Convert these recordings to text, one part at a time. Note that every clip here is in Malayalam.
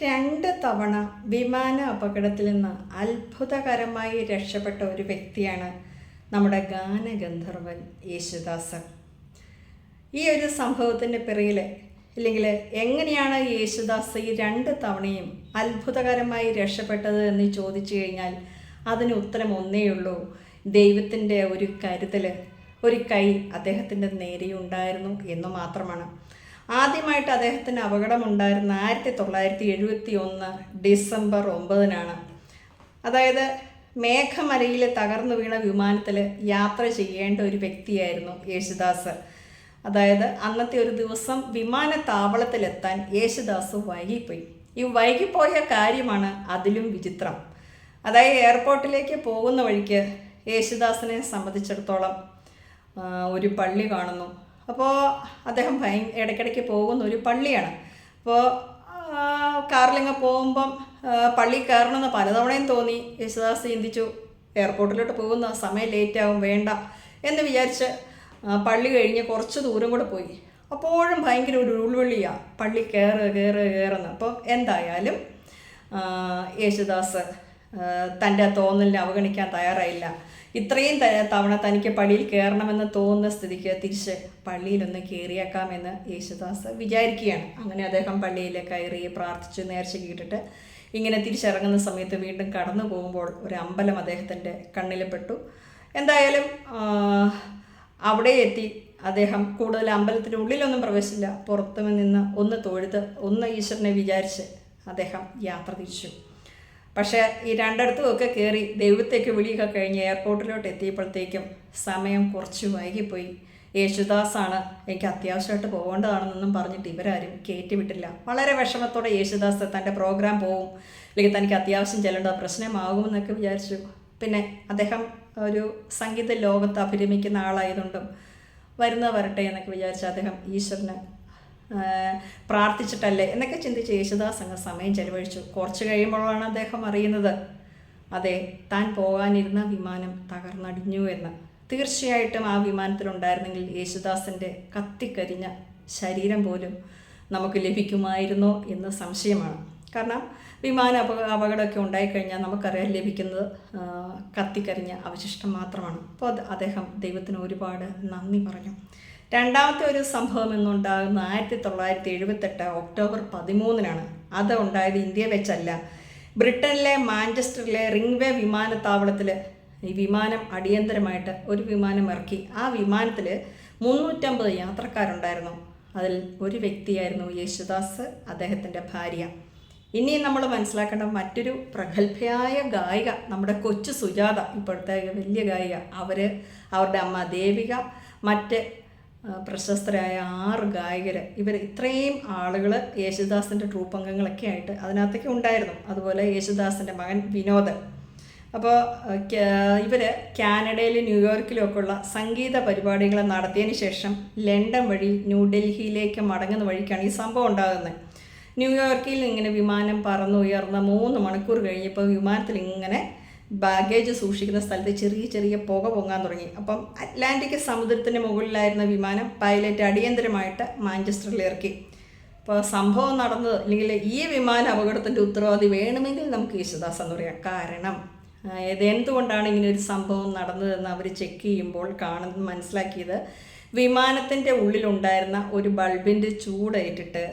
രണ്ട് തവണ വിമാന അപകടത്തിൽ നിന്ന് അത്ഭുതകരമായി രക്ഷപ്പെട്ട ഒരു വ്യക്തിയാണ് നമ്മുടെ ഗാനഗന്ധർവൻ യേശുദാസ് ഈ ഒരു സംഭവത്തിന്റെ പിറകിൽ ഇല്ലെങ്കിൽ എങ്ങനെയാണ് യേശുദാസ് ഈ രണ്ട് തവണയും അത്ഭുതകരമായി രക്ഷപ്പെട്ടത് എന്ന് ചോദിച്ചു കഴിഞ്ഞാൽ അതിന് ഉത്തരം ഒന്നേ ഉള്ളൂ. ദൈവത്തിന്റെ ഒരു കരുതൽ ഒരു കൈ അദ്ദേഹത്തിന്റെ നേരെയുണ്ടായിരുന്നു എന്ന് മാത്രമാണ്. ആദ്യമായിട്ട് അദ്ദേഹത്തിന് അപകടമുണ്ടായിരുന്ന ആയിരത്തി തൊള്ളായിരത്തി എഴുപത്തി ഒന്ന് ഡിസംബർ ഒമ്പതിനാണ്. അതായത് മേഘമലയിൽ തകർന്നു വീണ വിമാനത്തിൽ യാത്ര ചെയ്യേണ്ട ഒരു വ്യക്തിയായിരുന്നു യേശുദാസ്. അതായത് അന്നത്തെ ഒരു ദിവസം വിമാനത്താവളത്തിലെത്താൻ യേശുദാസ് വൈകിപ്പോയി. ഈ വൈകിപ്പോയ കാര്യമാണ് അതിലും വിചിത്രം. അതായത് എയർപോർട്ടിലേക്ക് പോകുന്ന വഴിക്ക് യേശുദാസിനെ സംബന്ധിച്ചിടത്തോളം ഒരു പള്ളി കാണുന്നു. അപ്പോൾ അദ്ദേഹം ഭയ ഇടയ്ക്കിടയ്ക്ക് പോകുന്ന ഒരു പള്ളിയാണ്. അപ്പോൾ കാറിലിങ്ങ് പോകുമ്പം പള്ളി കയറണമെന്ന് പലതവണയും തോന്നി. യേശുദാസ് ചിന്തിച്ചു എയർപോർട്ടിലോട്ട് പോകുന്ന സമയം ലേറ്റ് ആവും വേണ്ട എന്ന് വിചാരിച്ച് പള്ളി കഴിഞ്ഞ് കുറച്ച് ദൂരം കൂടെ പോയി. അപ്പോഴും ഭയങ്കര ഒരു ഉൾവിളിയാണ് പള്ളി കയറ് കയറ് കയറുന്നു അപ്പോൾ എന്തായാലും യേശുദാസ് തന്റെ തോന്നലിനെ അവഗണിക്കാൻ തയ്യാറായില്ല. ഇത്രയും തവണ തനിക്ക് പള്ളിയിൽ കയറണമെന്ന് തോന്നുന്ന സ്ഥിതിക്ക് തിരിച്ച് പള്ളിയിലൊന്ന് കയറിയേക്കാമെന്ന് യേശുദാസ് വിചാരിക്കുകയാണ്. അങ്ങനെ അദ്ദേഹം പള്ളിയിൽ കയറി പ്രാർത്ഥിച്ചു നേർച്ച കേട്ടിട്ട് ഇങ്ങനെ തിരിച്ചിറങ്ങുന്ന സമയത്ത് വീണ്ടും കടന്നു പോകുമ്പോൾ ഒരു അമ്പലം അദ്ദേഹത്തിന്റെ കണ്ണിൽ പെട്ടു. എന്തായാലും അവിടെ എത്തി. അദ്ദേഹം കൂടുതൽ അമ്പലത്തിന്റെ ഉള്ളിലൊന്നും പ്രവേശിച്ചില്ല. പുറത്തു നിന്ന് ഒന്ന് തൊഴുത് ഒന്ന് ഈശ്വരനെ വിചാരിച്ച് അദ്ദേഹം യാത്ര തിരിച്ചു. പക്ഷേ ഈ രണ്ടിടത്തുമൊക്കെ കയറി ദൈവത്തേക്ക് വിളിയൊക്കെ കഴിഞ്ഞ് എയർപോർട്ടിലോട്ട് എത്തിയപ്പോഴത്തേക്കും സമയം കുറച്ച് വൈകിപ്പോയി. യേശുദാസാണ് എനിക്ക് അത്യാവശ്യമായിട്ട് പോകേണ്ടതാണെന്നൊന്നും പറഞ്ഞിട്ട് ഇവരാരും കയറ്റിവിട്ടില്ല. വളരെ വിഷമത്തോടെ യേശുദാസ് തന്റെ പ്രോഗ്രാം പോവും. അല്ലെങ്കിൽ തനിക്ക് അത്യാവശ്യം ചെല്ലേണ്ട പ്രശ്നമാകുമെന്നൊക്കെ വിചാരിച്ചു. പിന്നെ അദ്ദേഹം ഒരു സംഗീത ലോകത്ത് അഭിരമിക്കുന്ന ആളായതുകൊണ്ടും വരുന്ന വരട്ടെ എന്നൊക്കെ വിചാരിച്ച് അദ്ദേഹം ഈശ്വരന് പ്രാർത്ഥിച്ചിട്ടല്ലേ? എന്നൊക്കെ ചിന്തിച്ച് യേശുദാസ് അങ്ങ് സമയം ചെലവഴിച്ചു. കുറച്ച് കഴിയുമ്പോഴാണ് അദ്ദേഹം അറിയുന്നത്. അതെ താൻ പോകാനിരുന്ന വിമാനം തകർന്നടിഞ്ഞു എന്ന്. തീർച്ചയായിട്ടും ആ വിമാനത്തിലുണ്ടായിരുന്നെങ്കിൽ യേശുദാസിന്റെ കത്തിക്കരിഞ്ഞ ശരീരം പോലും നമുക്ക് ലഭിക്കുമായിരുന്നോ എന്ന് സംശയമാണ്. കാരണം വിമാന അപ അപകടമൊക്കെ ഉണ്ടായിക്കഴിഞ്ഞാൽ നമുക്കറിയാൻ ലഭിക്കുന്നത് കത്തിക്കരിഞ്ഞ അവശിഷ്ടം മാത്രമാണ്. അപ്പോൾ അദ്ദേഹം ദൈവത്തിന് ഒരുപാട് നന്ദി പറഞ്ഞു. രണ്ടാമത്തെ ഒരു സംഭവം എന്നുണ്ടാകുന്ന ആയിരത്തി തൊള്ളായിരത്തി എഴുപത്തെട്ട് ഒക്ടോബർ പതിമൂന്നിനാണ്. അത് ഉണ്ടായത് ഇന്ത്യ വെച്ചല്ല. ബ്രിട്ടനിലെ മാഞ്ചസ്റ്ററിലെ റിംഗ്വേ വിമാനത്താവളത്തിൽ ഈ വിമാനം അടിയന്തരമായിട്ട് ഒരു വിമാനം ഇറക്കി. ആ വിമാനത്തിൽ മുന്നൂറ്റമ്പത് യാത്രക്കാരുണ്ടായിരുന്നു. അതിൽ ഒരു വ്യക്തിയായിരുന്നു യേശുദാസ് അദ്ദേഹത്തിന്റെ ഭാര്യ. ഇനി നമ്മൾ മനസ്സിലാക്കേണ്ട മറ്റൊരു പ്രഗത്ഭയായ ഗായിക നമ്മുടെ കൊച്ചു സുജാത ഇപ്പോഴത്തെ വലിയ ഗായിക. അവർ അവരുടെ അമ്മ ദേവിക മറ്റ് പ്രശസ്തരായ ആറ് ഗായകർ ഇവർ ഇത്രയും ആളുകൾ യേശുദാസിന്റെ ട്രൂപ്പ് അംഗങ്ങളൊക്കെ ആയിട്ട് അതിനകത്തൊക്കെ ഉണ്ടായിരുന്നു. അതുപോലെ യേശുദാസിന്റെ മകൻ വിനോദൻ. അപ്പോൾ ഇവർ കാനഡയിലും ന്യൂയോർക്കിലും ഒക്കെ ഉള്ള സംഗീത പരിപാടികൾ നടത്തിയതിന് ശേഷം ലണ്ടൻ വഴി ന്യൂഡൽഹിയിലേക്ക് മടങ്ങുന്ന വഴിക്കാണ് ഈ സംഭവം ഉണ്ടാകുന്നത്. ന്യൂയോർക്കിൽ ഇങ്ങനെ വിമാനം പറന്നുയർന്ന മൂന്ന് മണിക്കൂർ കഴിഞ്ഞപ്പോൾ വിമാനത്തിൽ ഇങ്ങനെ ബാഗേജ് സൂക്ഷിക്കുന്ന സ്ഥലത്ത് ചെറിയ ചെറിയ പുക പൊങ്ങാൻ തുടങ്ങി. അപ്പം അറ്റ്ലാന്റിക് സമുദ്രത്തിന്റെ മുകളിലായിരുന്ന വിമാനം പൈലറ്റ് അടിയന്തരമായിട്ട് മാഞ്ചസ്റ്ററിൽ ഇറക്കി. അപ്പോൾ സംഭവം നടന്നത് അല്ലെങ്കിൽ ഈ വിമാന അപകടത്തിന്റെ ഉത്തരവാദി വേണമെങ്കിൽ നമുക്ക് യേശുദാസ് എന്ന് പറയാം. കാരണം ആ, ഇത് എന്തുകൊണ്ടാണ് ഇങ്ങനെ ഒരു സംഭവം നടന്നതെന്ന് അവർ ചെക്ക് ചെയ്യുമ്പോൾ കാണുന്ന മനസ്സിലാക്കിയത് വിമാനത്തിന്റെ ഉള്ളിലുണ്ടായിരുന്ന ഒരു ബൾബിന്റെ ചൂടേറ്റിട്ട്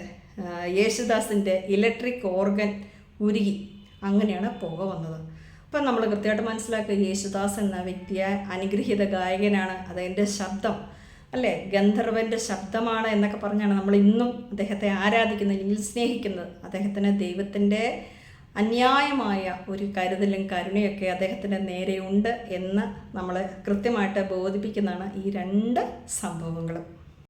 യേശുദാസിന്റെ ഇലക്ട്രിക് ഓർഗൻ ഉരുകി. അങ്ങനെയാണ് പുക വന്നത്. അപ്പം നമ്മൾ കൃത്യമായിട്ട് മനസ്സിലാക്കുക യേശുദാസ് എന്ന വ്യക്തിയെ അനുഗ്രഹീത ഗായകനാണ്. അതിന്റെ ശബ്ദം. അല്ലേ? ഗന്ധർവന്റെ ശബ്ദമാണ് എന്നൊക്കെ പറഞ്ഞാണ് നമ്മൾ ഇന്നും അദ്ദേഹത്തെ ആരാധിക്കുന്നത് ഇനി സ്നേഹിക്കുന്നത്. അദ്ദേഹത്തിന് ദൈവത്തിന്റെ അന്യായമായ ഒരു കരുതലും കരുണയൊക്കെ അദ്ദേഹത്തിന്റെ നേരെയുണ്ട് എന്ന് നമ്മൾ കൃത്യമായിട്ട് ബോധിപ്പിക്കുന്നതാണ് ഈ രണ്ട് സംഭവങ്ങളും.